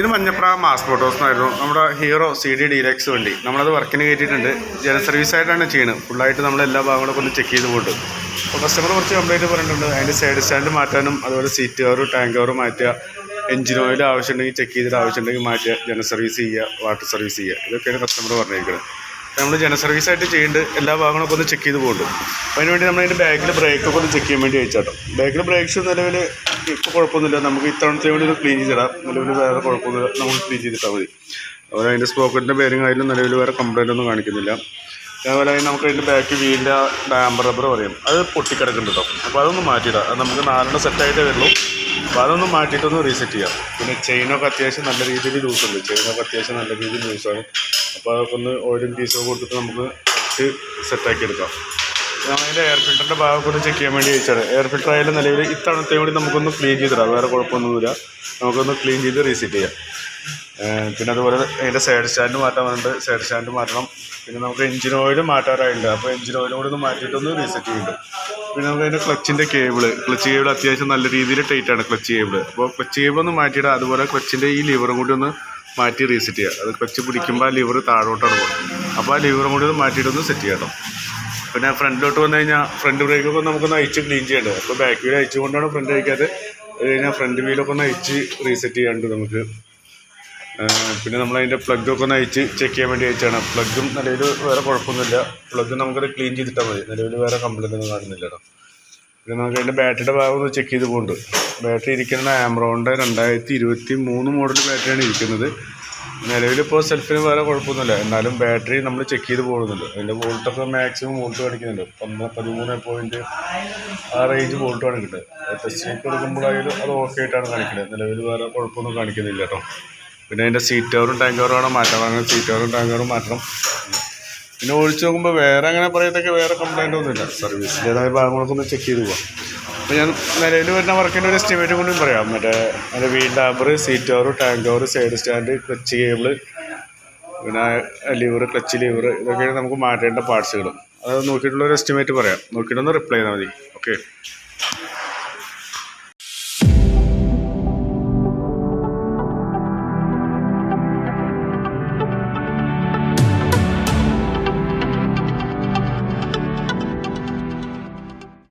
ഇത് Manjapra mass photos എന്നായിരുന്നു. നമ്മുടെ ഹീറോ സി ഡി ഡീലക്സ് വണ്ടി. നമ്മളത് വർക്കിന് കയറ്റിയിട്ടുണ്ട്. ജന സർവീസ് ആയിട്ടാണ് ചെയ്യുന്നത്. ഫുള്ളായിട്ട് നമ്മൾ എല്ലാ ഭാഗങ്ങളൊക്കെ ഒന്ന് ചെക്ക് ചെയ്ത് പോയിട്ട് അപ്പോൾ കസ്റ്റമർ കുറച്ച് കംപ്ലൈന്റ് പറഞ്ഞിട്ടുണ്ട്. അതിന്റെ സൈഡ് സ്റ്റാൻഡ് മാറ്റാനും അതുപോലെ സീറ്റ് കവർ ടാങ്ക് കവർ മാറ്റുക എഞ്ചിൻ ഓയിൽ ആവശ്യമുണ്ടെങ്കിൽ ചെക്ക് ചെയ്തിട്ട് ആവശ്യമുണ്ടെങ്കിൽ മാറ്റുക ജന സർവീസ് ചെയ്യുക വാട്ടർ സർവീസ് ചെയ്യുക. ഇതൊക്കെയാണ് കസ്റ്റമർ പറഞ്ഞിരിക്കുന്നത്. നമ്മൾ ജന സർവീസ് ആയിട്ട് ചെയ്യേണ്ടത് എല്ലാ ഭാഗങ്ങളൊക്കെ ഒന്ന് ചെക്ക് ചെയ്ത് പോകുന്നുണ്ട് അപ്പോൾ അതിന് വേണ്ടി നമ്മൾ അതിന്റെ ബാക്കിൽ ബ്രേക്കൊക്കെ ഒന്ന് ചെക്ക് ചെയ്യാൻ വേണ്ടി അയച്ചാട്ടോ ബാക്കിൽ ബ്രേക്ക് ഷൂ നിലവിൽ ഇപ്പോൾ കുഴപ്പമൊന്നുമില്ല. നമുക്ക് ഇത്തവണത്തെ വേണ്ടി ക്ലീൻ ചെയ്തിടാം. നിലവിൽ വേറെ കുഴപ്പമൊന്നുമില്ല. നമുക്ക് ക്ലീൻ ചെയ്തിട്ടാൽ മതി. അതുപോലെ അതിന്റെ സ്പോക്കറ്റിന്റെ ആയാലും നിലവിൽ വേറെ കംപ്ലൈന്റ് ഒന്നും കാണിക്കുന്നില്ല. അതേപോലെ നമുക്ക് അതിന്റെ ബാക്ക് വീലിന്റെ ഡാമ്പർ റബ്ബർ പറയും. അത് പൊട്ടിക്കിടക്കുന്നുണ്ട് കേട്ടോ അപ്പോൾ അതൊന്ന് മാറ്റിയിടാം. അത് നമുക്ക് നാലെണ്ണം സെറ്റായിട്ടേ വരുള്ളൂ. അപ്പോൾ അതൊന്ന് മാറ്റിയിട്ടൊന്ന് റീസെറ്റ് ചെയ്യാം. പിന്നെ ചെയിനൊക്കെ അത്യാവശ്യം നല്ല രീതിയിൽ ലൂസ് ഉണ്ട്. ചെയിനൊക്കെ അത്യാവശ്യം നല്ല രീതിയിൽ ലൂസാണ് അപ്പോൾ അതൊക്കെ ഒന്ന് ഓയിലും പീസൊക്കെ കൊടുത്തിട്ട് നമുക്ക് സെറ്റാക്കി എടുക്കാം. നമ്മളതിന്റെ എയർ ഫിൽറ്ററിന്റെ ഭാഗം കൂടെ ചെക്ക് ചെയ്യാൻ വേണ്ടി ചോദിച്ചാണ് എയർ ഫിൽറ്റർ ആയാലും നിലവിൽ ഇത്തവണത്തെ കൂടി നമുക്കൊന്ന് ക്ലീൻ ചെയ്തിടാം വേറെ കുഴപ്പമൊന്നുമില്ല. നമുക്കൊന്ന് ക്ലീൻ ചെയ്ത് റീസെറ്റ് ചെയ്യാം. പിന്നെ അതുപോലെ അതിന്റെ സൈഡ് സ്റ്റാൻഡ് മാറ്റാനുണ്ട് സൈഡ് സ്റ്റാൻഡ് മാറ്റണം. പിന്നെ നമുക്ക് എഞ്ചിൻ ഓയിൽ മാറ്റാറായിട്ടുണ്ട്. അപ്പോൾ എഞ്ചിൻ ഓയിലും കൂടി ഒന്ന് മാറ്റിയിട്ടൊന്ന് റീസെറ്റ് ചെയ്യുന്നുണ്ട് പിന്നെ നമുക്ക് അതിന്റെ ക്ലച്ചിന്റെ കേബിൾ ക്ലച്ച് കേബിൾ അത്യാവശ്യം നല്ല രീതിയിൽ ടൈറ്റ് ആണ് ക്ലച്ച് കേബിൾ അപ്പോൾ ക്ലച്ച് കേബിൾ ഒന്ന് മാറ്റിയിടുക അതുപോലെ ക്ലച്ചിന്റെ ഈ ലിവറും കൂടി ഒന്ന് മാറ്റി റീസെറ്റ് ചെയ്യുക അത് ക്ലച്ച് പിടിക്കുമ്പോൾ ആ ലിവർ താഴോട്ടാണ് പോകുന്നത് അപ്പോൾ ആ ലിവറും കൂടി ഒന്ന് മാറ്റിയിട്ടൊന്ന് സെറ്റ് ചെയ്യാം പിന്നെ ഫ്രണ്ടിലോട്ട് വന്നു കഴിഞ്ഞാൽ ഫ്രണ്ട് ബ്രേക്കൊക്കെ നമുക്കൊന്ന് അയച്ച് ക്ലീൻ ചെയ്യേണ്ടത്. അപ്പോൾ ബാക്ക് വീൽ അയച്ചുകൊണ്ടാണ് ഫ്രണ്ട് അയക്കാതെ അത് കഴിഞ്ഞാൽ ഫ്രണ്ട് വീലൊക്കെ ഒന്ന് അയച്ച് റീസെറ്റ് ചെയ്യാണ്ട് നമുക്ക്. പിന്നെ നമ്മൾ അതിന്റെ പ്ലഗൊക്കെ ഒന്ന് അയച്ച് ചെക്ക് ചെയ്യാൻ വേണ്ടി അയച്ചാണ് പ്ലഗും നിലവിൽ വേറെ കുഴപ്പമൊന്നുമില്ല. പ്ലഗ് നമുക്കത് ക്ലീൻ ചെയ്തിട്ടാൽ മതി. നിലവിൽ വേറെ കംപ്ലൈന്റ് ഒന്നും കാണുന്നില്ല കേട്ടോ. പിന്നെ നമുക്ക് അതിന്റെ ബാറ്ററിയുടെ ഭാഗം ഒന്ന് ചെക്ക് ചെയ്ത് പോകുന്നുണ്ട് ബാറ്ററി ഇരിക്കുന്നത് ആംബ്രോണിന്റെ രണ്ടായിരത്തി ഇരുപത്തി മൂന്ന് മോഡൽ ബാറ്ററിയാണ് ഇരിക്കുന്നത്. നിലവിലിപ്പോൾ സെൽഫിന് വേറെ കുഴപ്പമൊന്നുമില്ല. എന്നാലും ബാറ്ററി നമ്മൾ ചെക്ക് ചെയ്ത് പോകുന്നുണ്ട്. അതിന്റെ വോൾട്ടൊക്കെ മാക്സിമം വോൾട്ട് കാണിക്കുന്നുണ്ട്. പന്ത്രണ്ട് പതിമൂന്ന് പോയിന്റ് ആ റേഞ്ച് വോൾട്ടാണ് കിട്ടുന്നത് ടെസ്റ്റിലേക്ക് കൊടുക്കുമ്പോഴായാലും അത് ഓക്കെ ആയിട്ടാണ് കാണിക്കുന്നത്. നിലവിൽ വേറെ കുഴപ്പമൊന്നും കാണിക്കുന്നില്ല കേട്ടോ. പിന്നെ അതിന്റെ സീറ്റ് കവറും ടാങ്ക് കവറും ആണ്. മാറ്റണം അങ്ങനെ സീറ്റ് കവറും ടാങ്ക് കവറും മാറ്റണം. പിന്നെ ഒഴിച്ച് നോക്കുമ്പോൾ വേറെ അങ്ങനെ പറയത്തൊക്കെ വേറെ കംപ്ലൈന്റ് ഒന്നുമില്ല. സർവീസിന്റെതായ ഭാഗങ്ങളൊക്കെ ഒന്ന് ചെക്ക് ചെയ്ത് പോകാം അപ്പോൾ ഞാൻ നിലവിൽ വരുന്ന വർക്കിന്റെ ഒരു എസ്റ്റിമേറ്റ് കൊണ്ടും പറയാം. മറ്റേ അതിന്റെ wheel damper seat cover tank cover side stand clutch cable പിന്നെ ലിവർ ക്ലച്ച് ലിവർ ഇതൊക്കെയാണ് നമുക്ക് മാറ്റേണ്ട പാർട്സുകൾ അത് നോക്കിയിട്ടുള്ള ഒരു എസ്റ്റിമേറ്റ് പറയാം. നോക്കിയിട്ടൊന്ന് റിപ്ലൈ ചെയ്താൽ മതി. ഓക്കെ